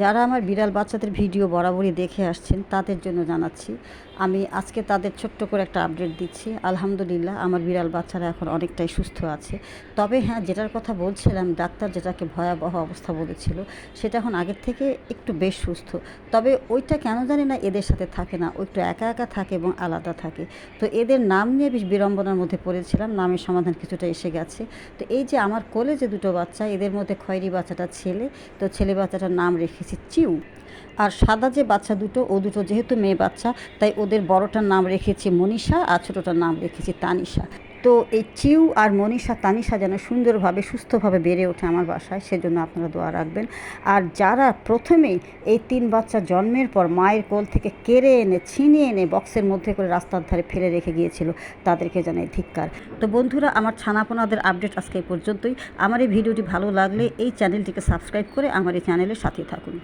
যারা আমার বিড়াল বাচ্চাদের ভিডিও বরাবরই দেখে আসছেন, তাদের জন্য জানাচ্ছি, আমি আজকে তাদের ছোট্ট করে একটা আপডেট দিচ্ছি। আলহামদুলিল্লাহ, আমার বিড়াল বাচ্চারা এখন অনেকটাই সুস্থ আছে। তবে হ্যাঁ যেটার কথা বলছিলাম, ডাক্তার যেটাকে ভয়াবহ অবস্থা বলেছিল, সেটা এখন আগের থেকে একটু বেশ সুস্থ। তবে ওইটা কেন জানি না এদের সাথে থাকে না, ও একটু একা একা থাকে এবং আলাদা থাকে। তো এদের নাম নিয়ে বেশ বিড়ম্বনার মধ্যে পড়েছিলাম, নামের সমাধান কিছুটা এসে গেছে। তো এই যে আমার কোলে যে দুটো বাচ্চা, এদের মধ্যে খয়েরি বাচ্চাটা ছেলে, তো ছেলে বাচ্চাটার নাম রেখেছি চিউ। আর সাদা যে বাচ্চা দুটো, ও দুটো যেহেতু মেয়ে বাচ্চা, তাই ওদের বড়টার নাম রেখেছি মনীষা আর ছোটোটার নাম রেখেছি তানিশা তো এই চিউ আর মনীষা তানিশা যেন সুন্দরভাবে, সুস্থভাবে বেড়ে ওঠে আমার বাসায়, সেজন্য আপনারা দোয়া রাখবেন। আর যারা প্রথমেই এই তিন বাচ্চা জন্মের পর মায়ের কোল থেকে কেড়ে এনে, ছিনিয়ে এনে বক্সের মধ্যে করে রাস্তার ধারে ফেলে রেখে গিয়েছিল, তাদেরকে জানাই ধিক্কার। তো বন্ধুরা, আমার ছানাপোনাদের আপডেট আজকে পর্যন্তই। আমার এই ভিডিওটি ভালো লাগলে এই চ্যানেলটিকে সাবস্ক্রাইব করে আমার এই চ্যানেলের সাথে থাকুন।